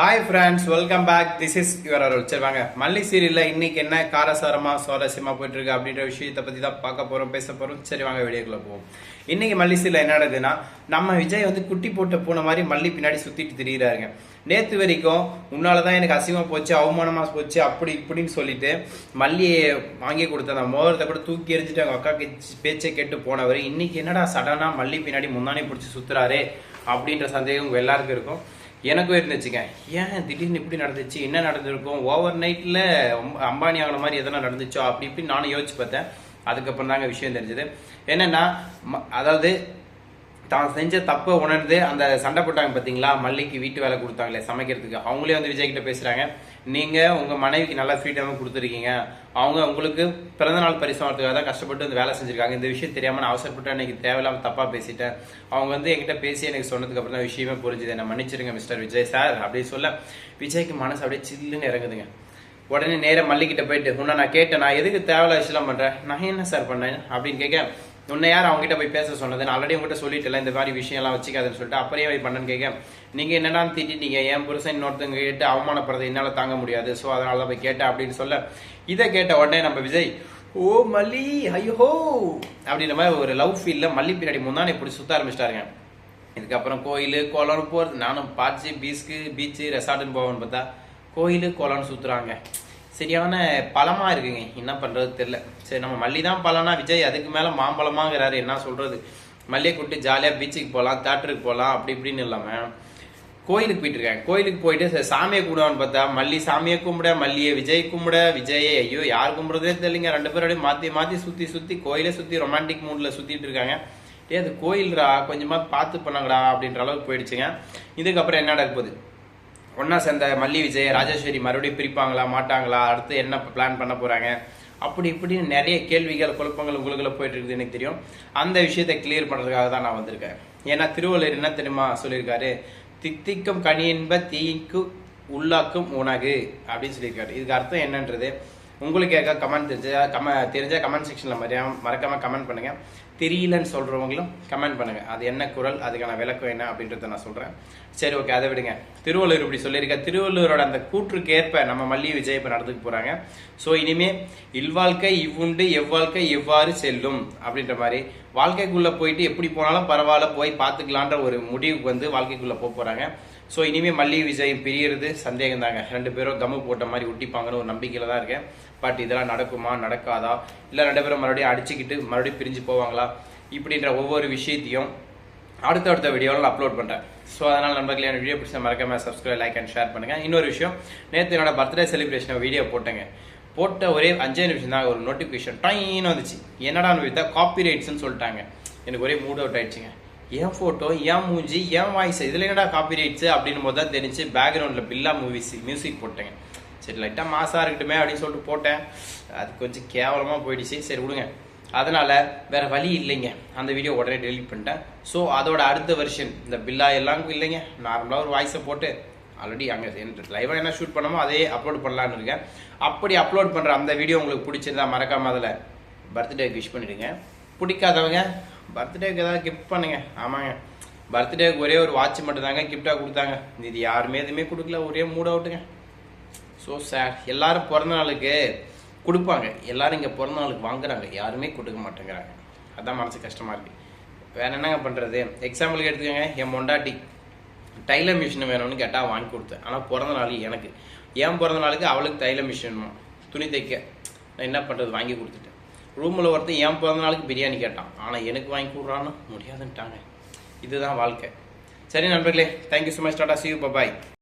Hi friends welcome back this is your Arul சரி வாங்க. மல்லி சீரியலில் இன்னைக்கு என்ன காரசாரமாக சுவாரஸ்யமாக போயிட்டுருக்கு அப்படின்ற விஷயத்தை பற்றி தான் பார்க்க போகிறோம் பேச போகிறோம் சரி வாங்க வீடியோக்குள்ள போவோம். இன்னைக்கு மல்லி சீரியல் என்ன நடக்குதுன்னா நம்ம விஜய் வந்து குட்டி போட்ட பூனை மாதிரி மல்லி பின்னாடி சுற்றிட்டு திரியிறாருங்க. நேற்று வரைக்கும் உன்னால தான் எனக்கு அசிங்கமாக போச்சு அவமானமாக போச்சு அப்படி இப்படின்னு சொல்லிட்டு மல்லியை வாங்கி கொடுத்த அந்த மோதிரத்தை கூட தூக்கி எரிஞ்சிட்டு அவங்க அக்கா பேச்சை கேட்டு போனவர் இன்னைக்கு என்னடா சடனாக மல்லி பின்னாடி முன்னாடி பிடிச்சி சுற்றுறாரு அப்படின்ற சந்தேகம் உங்கள் எல்லாருக்கும் இருக்கும். எனக்கும் இருந்துச்சுங்க. ஏன் திடீர்னு இப்படி நடந்துச்சு? என்ன நடந்திருக்கும்? ஓவர் நைட்டில் அம்பானி ஆகின மாதிரி எதனா நடந்துச்சோ? அப்படி இப்படி நானும் யோசிச்சு பார்த்தேன். அதுக்கப்புறம் தாங்க விஷயம் தெரிஞ்சது. என்னென்னா ம- அதாவது தான் செஞ்ச தப்பை உணர்ந்து அந்த சண்டை போட்டாங்க பார்த்தீங்களா மல்லிக்கு வீட்டு வேலை கொடுத்தாங்களே சமைக்கிறதுக்கு. அவங்களே வந்து விஜய் கிட்ட நீங்கள் உங்கள் மனைவிக்கு நல்லா ஃப்ரீடமாக கொடுத்துருக்கீங்க. அவங்க உங்களுக்கு பிறந்த நாள் பரிசு தான் கஷ்டப்பட்டு வந்து வேலை செஞ்சுருக்காங்க. இந்த விஷயம் தெரியாமல் நான் அவசரப்பட்டு அன்னைக்கு தேவையில்லாமல் தப்பாக பேசிட்டேன். அவங்க வந்து என்கிட்ட பேசி எனக்கு சொன்னதுக்கு அப்புறம் தான் விஷயமே புரிஞ்சுது. என்ன மன்னிச்சிருங்க மிஸ்டர் விஜய் சார் அப்படின்னு சொல்ல விஜய்க்கு மனசு அப்படியே சில்லுன்னு இறங்குதுங்க. உடனே நேராக மல்லிக்கிட்ட போயிட்டு உன்னை நான் கேட்டேன். நான் எதுக்கு தேவையில்ல விஷயம் பண்ணுறேன் நான் என்ன சார் பண்ணேன்? அப்படின்னு கேட்க உன்னை யார் அவங்ககிட்ட போய் பேச சொன்னது? நான் ஆல்ரெடி உங்ககிட்ட சொல்லிட்டல இந்த மாதிரி விஷயம்லாம் வச்சுக்காதுன்னு சொல்லிட்டு அப்புறம் போய் பண்ணன்னு கேட்க நீங்க என்னடா திட்டிட்டீங்க என் புருஷன் இன்னொருத்தவங்க கேட்டு அவமானப்படுறது என்னால தாங்க முடியாது. ஸோ அதனால தான் போய் கேட்டேன் அப்படின்னு சொல்ல இதை கேட்ட உடனே நம்ம விஜய் ஓ மல்லி ஐயோ! அப்படின்ற மாதிரி ஒரு லவ் ஃபீல்ல மல்லி பின்னாடி முன்னாடி இப்படி சுத்த ஆரம்பிச்சிட்டாருங்க. இதுக்கப்புறம் கோயில் குளம்னு போகிறது நானும் பார்த்து பீச்சுக்கு பீச்சு ரெசார்ட்டுன்னு போவேன்னு பார்த்தா கோயில் குளம்னு சுற்றுறாங்க சரியான பழமாக இருக்குங்க. என்ன பண்ணுறது தெரில சரி நம்ம மல்லி தான் பழம்னா விஜய் அதுக்கு மேலே மாம்பழமாங்கிறாரு. என்ன சொல்கிறது மல்லியை கூப்பிட்டு ஜாலியாக பீச்சுக்கு போகலாம் தேட்டருக்கு போகலாம் அப்படி இப்படின்னு இல்லாமல் கோயிலுக்கு போயிட்டு இருக்கேன். கோயிலுக்கு போயிட்டு சரி, சாமியை கும்பிடுவான்னு பார்த்தா மல்லி சாமியை கும்பிட மல்லியை விஜய் கும்பிட விஜயே ஐயோ யார் கும்பிட்றதே தெரியலங்க. ரெண்டு பேரும் அப்படியே மாற்றி மாற்றி சுற்றி சுற்றி கோயிலை சுற்றி ரொமான்டிக் மூடில் சுற்றிட்டு இருக்காங்க. ஏ அது கோயில்ரா? கொஞ்சமாக பார்த்து பண்ணாங்கடா அப்படின்ற அளவுக்கு போயிடுச்சுங்க. இதுக்கப்புறம் என்ன நடக்க போகுது? ஒன்றா சேர்ந்த மல்லி விஜய் ராஜேஸ்வரி மறுபடியும் பிரிப்பாங்களா மாட்டாங்களா? அடுத்து என்ன பிளான் பண்ண போகிறாங்க அப்படி இப்படின்னு நிறைய கேள்விகள் குழப்பங்கள் உங்களுக்குள்ள போயிட்டு இருக்குது எனக்கு தெரியும். அந்த விஷயத்தை கிளியர் பண்ணுறதுக்காக தான் நான் வந்திருக்கேன். ஏன்னா திருவள்ளுவர் என்ன தெரியுமா சொல்லியிருக்காரு? தித்திக்கும் கனி என்ப தீக்கு உள்ளாக்கும் உணகு அப்படின்னு சொல்லியிருக்காரு. இதுக்கு அர்த்தம் என்னன்றது? உங்களுக்கு ஏற்க கமெண்ட் தெரிஞ்சா கம தெரிஞ்சால் கமெண்ட் செக்ஷனில் மறையாம மறக்காமல் கமெண்ட் பண்ணுங்கள் தெரியலன்னு சொல்கிறவங்களும் கமெண்ட் பண்ணுங்கள் அது என்ன குரல் அதுக்கான விளக்கம் என்ன அப்படின்றத நான் சொல்கிறேன் சரி ஓகே அதை விடுங்க. திருவள்ளுவர் இப்படி சொல்லியிருக்க. திருவள்ளூரோட அந்த கூற்றுக்கு ஏற்ப நம்ம மல்லி விஜய் இப்போ நடந்துக்கு போகிறாங்க ஸோ இனிமே இல்வாழ்க்கை இவ்வுண்டு எவ்வாழ்க்கை எவ்வாறு செல்லும் அப்படின்ற மாதிரி வாழ்க்கைக்குள்ளே போயிட்டு எப்படி போனாலும் பரவாயில்ல போய் பார்த்துக்கலான்ற ஒரு முடிவுக்கு வந்து வாழ்க்கைக்குள்ளே போக போகிறாங்க ஸோ இனிமேல் மல்லி விஜய் பிரியறது சந்தேகம் தாங்க. ரெண்டு பேரும் தம்மு போட்ட மாதிரி ஒட்டிப்பாங்கன்னு ஒரு நம்பிக்கையில் தான் இருக்கேன். பட் இதெல்லாம் நடக்குமா நடக்காதா? இல்லை ரெண்டு பேரும் மறுபடியும் அடிச்சுக்கிட்டு மறுபடியும் பிரிஞ்சு போவாங்களா? இப்படின்ற ஒவ்வொரு விஷயத்தையும் அடுத்தடுத்த வீடியோவில் நான் அப்லோட் பண்ணுறேன் ஸோ அதனால் நண்பர்களே வீடியோ பிடிச்ச மறக்காம சப்ஸ்கிரைப் லைக் அண்ட் ஷேர் பண்ணுங்க. இன்னொரு விஷயம் நேற்று என்னோட பர்த்டே செலிப்ரேஷன் வீடியோ போட்டேங்க. போட்ட ஒரே அஞ்சே நிமிஷம் தான் ஒரு நோட்டிஃபிகேஷன் டைன்னு வந்துச்சு. என்னடான்னு வித்தா காப்பி ரைட்ஸ்னு சொல்லிட்டாங்க. எனக்கு ஒரே மூட் அவுட் ஆயிடுச்சுங்க. என் ஃபோட்டோ என் மூஞ்சி என் வாய்ஸ் இதில் என்னடா காப்பி ரைட்ஸ் அப்படின்னு போது தான் தெரிஞ்சு பேக்ரவுண்டில் பில்லா மூவிஸ் மியூசிக் போட்டேங்க. சரி லைட்டாக மாசாக இருக்கட்டுமே அப்படின்னு சொல்லிட்டு போட்டேன். அது கொஞ்சம் கேவலமாக போயிடுச்சு. சரி விடுங்க. அதனால் வேறு வழி இல்லைங்க. அந்த வீடியோ உடனே டெலிட் பண்ணிட்டேன். ஸோ அதோட அடுத்த வெர்ஷன் இந்த பில்லா எல்லாம் இல்லைங்க. நார்மலாக ஒரு வாய்ஸை போட்டு ஆல்ரெடி அங்கே லைவாக என்ன ஷூட் பண்ணமோ அதே அப்லோட் பண்ணலான்னு இருக்கேன். அப்படி அப்லோட் பண்ணுற அந்த வீடியோ உங்களுக்கு பிடிச்சிருந்தா மறக்காம அதில் பர்த்டேக்கு விஷ் பண்ணிடுங்க. பிடிக்காதவங்க பர்த்டேக்கு ஏதாவது கிஃப்ட் பண்ணுங்க. ஆமாங்க. பர்த்டேக்கு ஒரே ஒரு வாட்ச் மட்டும் தாங்க கிஃப்டாக கொடுத்தாங்க. இது யாருமே எதுவுமே கொடுக்கல ஒரே மூட் அவுட்டுங்க ஸோ சார் எல்லோரும் பிறந்த நாளுக்கு கொடுப்பாங்க. எல்லாரும் இங்கே பிறந்த நாளுக்கு வாங்குறாங்க. யாருமே கொடுக்க மாட்டேங்கிறாங்க. அதான் மனசு கஷ்டமா இருக்கு. வேற என்னங்க பண்றது? எக்ஸாம்பிளுக்கு எடுத்துக்கோங்க. என் மொண்டாட்டி. டைலர் மிஷின் வேணும்னு கேட்டால் வாங்கி கொடுத்தேன். ஆனால் பிறந்த நாள் எனக்கு. என் பிறந்த நாளுக்கு அவளுக்கு தைலர் மிஷின் துணி தைக்க. நான் என்ன பண்ணுறது வாங்கி கொடுத்துட்டேன். ரூமில் ஒருத்தன் என் பிறந்த நாளுக்கு பிரியாணி கேட்டான். ஆனால் எனக்கு வாங்கி கொடுறான்னு முடியாதுன்ட்டாங்க. இதுதான் வாழ்க்கை. சரி நண்பர்களே. Thank you so much tata see you bye